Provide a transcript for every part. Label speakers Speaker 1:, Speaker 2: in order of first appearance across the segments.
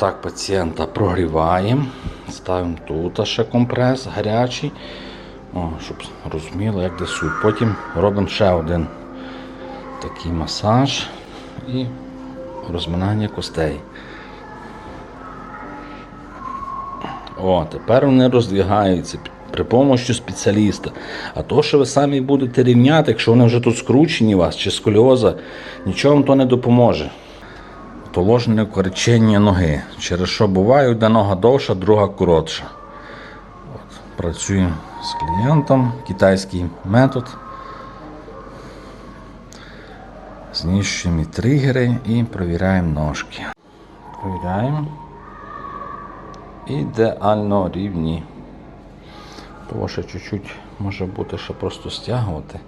Speaker 1: Так, пацієнта прогріваємо. Ставимо тут ще компрес гарячий. О, щоб розуміло, як де суть. Потім робимо ще один такий масаж і розминання костей. О, тепер вони роздвигаються при помощі спеціаліста. А то, що ви самі будете рівняти, якщо вони вже тут скручені у вас чи сколіоза, нічого вам то не допоможе. Положення коричення ноги, через що буває одна нога довша, друга коротша. От, працюємо з клієнтом, китайський метод. Знищуємо тригери і провіряємо ножки. Провіряємо. Ідеально рівні. Того ще чуть-чуть може бути ще просто стягувати.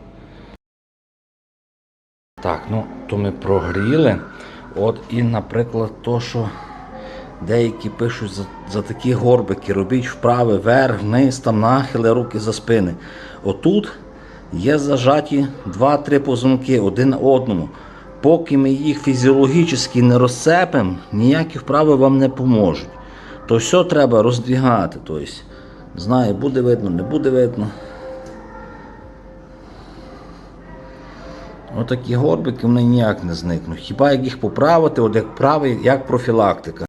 Speaker 1: Так, ну то ми прогріли. От і, наприклад, то, що деякі пишуть за, за такі горбики, робіть вправи, вверх, вниз, там нахили, руки за спини. Отут є зажаті 2-3 позвонки один одному. Поки ми їх фізіологічно не розцепимо, ніякі вправи вам не поможуть. То все треба роздвігати. Тобто, знаю, буде видно, не буде видно. Отакі горбики вони ніяк не зникнуть. Хіба як їх поправити, от як правий, як профілактика.